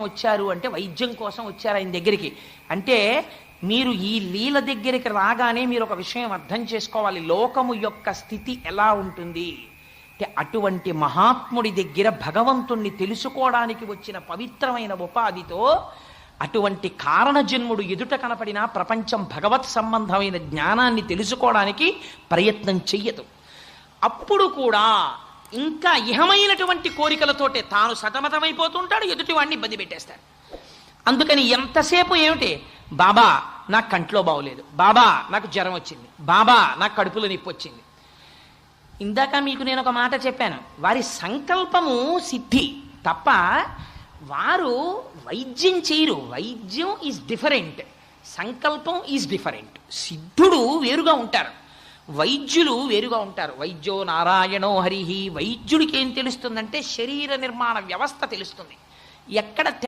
వచ్చారు అంటే వైద్యం కోసం వచ్చారు ఆయన దగ్గరికి. అంటే మీరు ఈ లీల దగ్గరికి రాగానే మీరు ఒక విషయం అర్థం చేసుకోవాలి. లోకము యొక్క స్థితి ఎలా ఉంటుంది? అంటే అటువంటి మహాత్ముడి దగ్గర భగవంతుణ్ణి తెలుసుకోవడానికి వచ్చిన పవిత్రమైన ఉపాధితో అటువంటి కారణజన్ముడు ఎదుట కనపడిన ప్రపంచం భగవత్ సంబంధమైన జ్ఞానాన్ని తెలుసుకోవడానికి ప్రయత్నం చెయ్యదు. అప్పుడు కూడా ఇంకా ఇహమైనటువంటి కోరికలతోటే తాను సతమతమైపోతుంటాడు ఎదుటివాడిని ఇబ్బంది పెట్టేస్తాడు. అందుకని ఎంతసేపు ఏమిటి? బాబా నాకు కంట్లో బాగోలేదు బాబా నాకు జ్వరం వచ్చింది. బాబా నాకు కడుపులో నొప్పి వచ్చింది. ఇందాక మీకు నేను ఒక మాట చెప్పాను. వారి సంకల్పము సిద్ధి. తప్ప వారు వైద్యం చేయరు. వైద్యం ఈజ్ డిఫరెంట్ సంకల్పం ఈజ్ డిఫరెంట్ సిద్ధుడు వేరుగా ఉంటారు. వైద్యులు వేరుగా ఉంటారు. వైద్యో నారాయణో హరిహి వైద్యుడికి ఏం తెలుస్తుందంటే శరీర నిర్మాణ వ్యవస్థ తెలుస్తుంది. ఎక్కడ